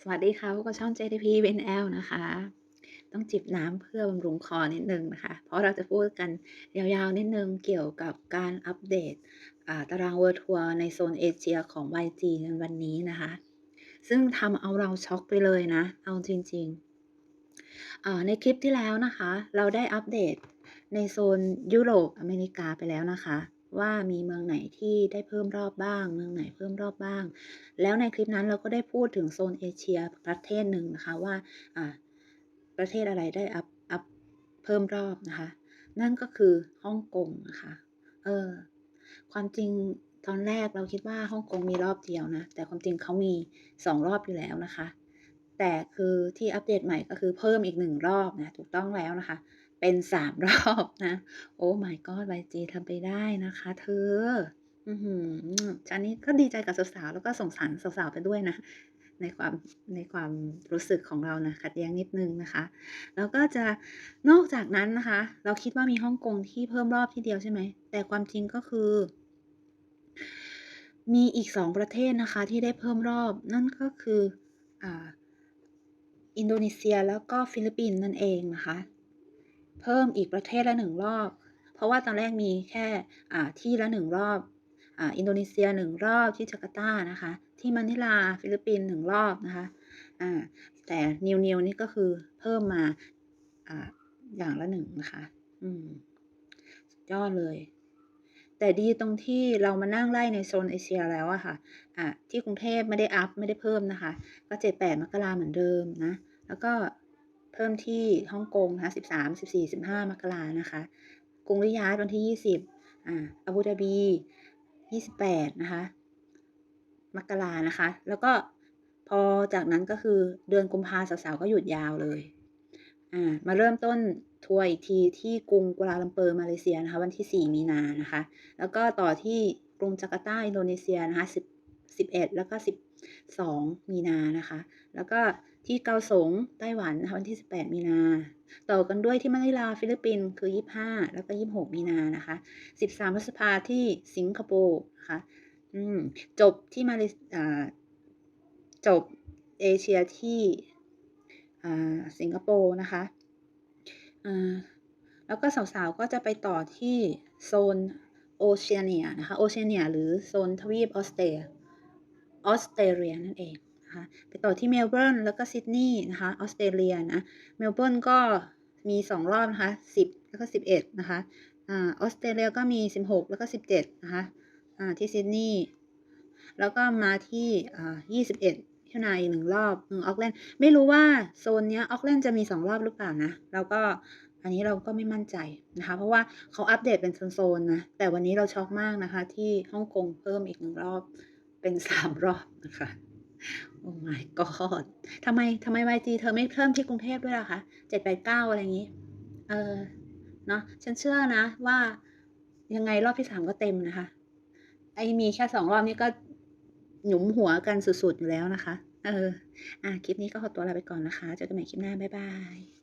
สวัสดีค่ะพบกับช่อง JTP VNL นะคะ ต้องจิบน้ำเพื่อบำรุงคอนิดนึงนะคะ เพราะเราจะพูดกันยาวๆนิดนึงเกี่ยวกับการอัปเดตตาราง World Tour ในโซนเอเชียของ YG ในวันนี้นะคะ ซึ่งทำเอาเราช็อกไปเลยนะ เอาจริงๆ ในคลิปที่แล้วนะคะ เราได้อัปเดตในโซนยุโรปอเมริกาไปแล้วนะคะ ว่ามีเมืองไหนที่ได้เพิ่มรอบบ้าง เมืองไหนเพิ่มรอบบ้าง แล้วในคลิปนั้นเราก็ได้พูดถึงโซนเอเชียประเทศหนึ่งนะคะว่าประเทศอะไรได้อัพอัพเพิ่มรอบนะคะ นั่นก็คือฮ่องกงนะคะเออความจริงตอนแรกเราคิดว่าฮ่องกงมีรอบเดียวนะ แต่ความจริงเขามีสองรอบอยู่แล้วนะคะ แต่คือที่อัปเดตใหม่ก็คือเพิ่มอีกหนึ่งรอบนะถูกต้องแล้วนะคะ เป็นสามรอบนะ โอ้ my god YG ทำไปได้นะคะ เธอ อืออันนี้ก็ดีใจกับสาวๆแล้วก็สงสารสาวๆไปด้วยนะ ในความในความรู้สึกของเรานะขัดแย้งนิดนึงนะคะ แล้วก็จะนอกจากนั้นนะคะ เราคิดว่ามีฮ่องกงที่เพิ่มรอบที่เดียวใช่ไหม แต่ความจริงก็คือ มีอีกสองประเทศนะคะ ที่ได้เพิ่มรอบนั่นก็คืออ่าอินโดนีเซียแล้วก็ฟิลิปปินส์นั่นเองนะคะ เพิ่มอีกประเทศละหนึ่งรอบ เพราะว่าตอนแรกมีแค่ที่ละหนึ่งรอบออินโดนีเซียหนึ่งรอบที่จาการ์ตานะคะ ที่มะนิลาฟิลิปปินส์หนึ่งรอบนะคะแต่นิวนิวนี่ก็คือเพิ่มมาออย่างละหนึ่งนะคะอืมสุดยอดเลย แต่ดีตรงที่เรามานั่งไล่ในโซนเอเชียแล้วอะค่ะอะ ที่กรุงเทพไม่ได้อัพไม่ได้เพิ่มนะคะ ก็เจ็ดแปดมกราเหมือนเดิมนะ แล้วก็ เพิ่มที่ฮ่องกงนะคะสิบสามสิบสี่สิบห้ามกรานะคะ กรุงริยาดวันที่ยี่สิบอ่าอาบูดาบียี่สิบแปดนะคะมกรานะคะ แล้วก็พอจากนั้นก็คือเดือนกุมภาสาวๆก็หยุดยาวเลย อ่า มาเริ่มต้นทัวร์อีกทีที่กรุงกัวลาลัมเปอร์มาเลเซียนะคะ วันที่ 4 มีนานะคะ แล้วก็ต่อที่กรุงจาการ์ตาอินโดนีเซียนะคะ10 11 แล้วก็ 12 มีนานะคะ แล้วก็ ที่เกาสงไต้หวันนะคะวันที่ 18 มีนา ต่อกันด้วยที่มะนิลาฟิลิปปินส์คือ 25 แล้วก็ 26 มีนานะคะ 13พฤษภาที่สิงคโปร์นะคะอืมจบที่มาเลอ่าจบเอเชียที่อ่าสิงคโปร์นะคะอ่าแล้วก็สาวๆก็จะไปต่อที่โซนโอเชียเนียนะคะโอเชียเนียหรือโซนทวีปออสเตรียออสเตรเลียนั่นเอง นะคะไปต่อที่เมลเบิร์นแล้วก็ซิดนีย์นะคะออสเตรเลียนะเมลเบิร์นก็มีสองรอบนะคะสิบแล้วก็สิบเอ็ดนะคะออสเตรเลียก็มีสิบหกแล้วก็สิบเจ็ดนะคะที่ซิดนีย์แล้วก็มาที่อ่ายี่สิบเอ็ดมิถุนายนอีกหนึ่งรอบเมืองออกแลนด์ไม่รู้ว่าโซนเนี้ยออกแลนด์จะมีสองรอบหรือเปล่านะแล้วก็อันนี้เราก็ไม่มั่นใจนะคะ เพราะว่าเขาอัปเดตเป็นโซนๆนะแต่วันนี้เราช็อกมากนะคะ ที่ฮ่องกงเพิ่มอีกหนึ่งรอบเป็นสามรอบนะคะ โอ้ my god ทำไมทำไม YG เธอไม่เพิ่มที่กรุงเทพด้วยล่ะคะเจ็ดแปดเก้าอะไรอย่างนี้ เออ เนาะฉันเชื่อนะว่ายังไงรอบที่สามก็เต็มนะคะ ไอ้มีแค่สองรอบนี้ก็หยุมหัวกันสุดๆอยู่แล้วนะคะ เออ อะ คลิปนี้ก็ขอตัวลาไปก่อนนะคะ เจอกันใหม่คลิปหน้า บ๊ายบาย